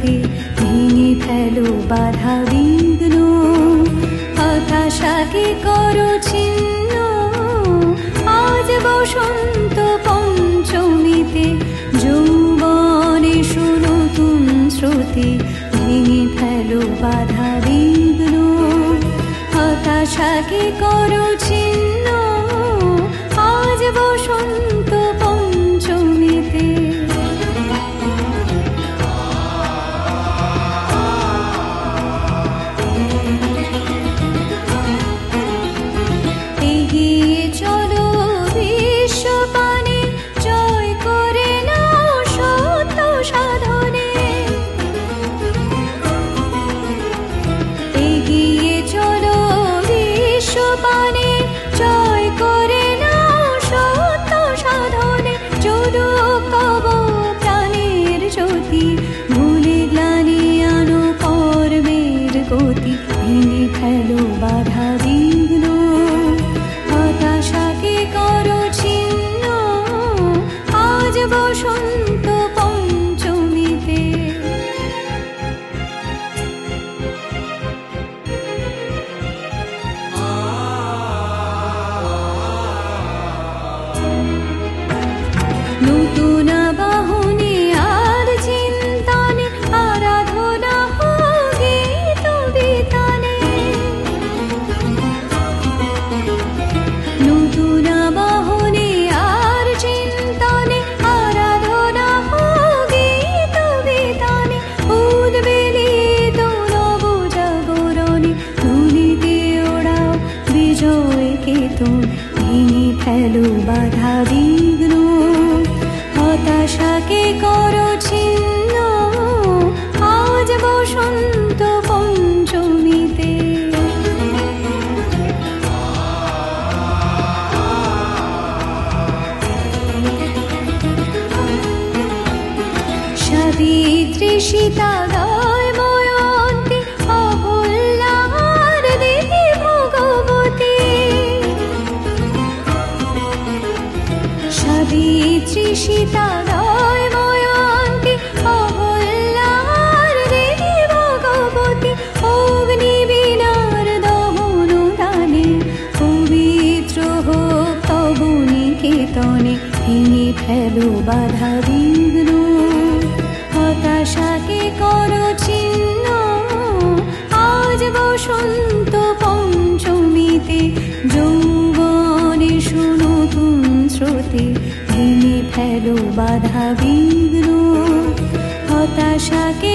স্রোতে ভেঙে ফেলো বাধা বিঘ্ন। হতাশাকে করো ছিন্ন। আজ বসন্ত পঞ্চমীতে যৌবনে শুনো তুম স্রোতে ভেঙে ফেলো বাধা বিঘ্ন। হতাশাকে করো ছিন্ন। আজ বসন্ত ভেঙে ফেলো বাধা বিঘ্ন হতাশাকে করো ছিন্ন আজ বসন্ত পঞ্চমীতে। সাবিত্রী সীতা দয় ময়ন্তী ভগবতী অগ্নি বিনার দহন দানে, পবিত্র হোক তব নিকেতনে, ভেঙে বাধা বিঘ্ন। হতাশাকে করো ছিন্ন আজ বসন্ত পঞ্চমীতে ফেলো বাধা বিঘ্ন হতাশাকে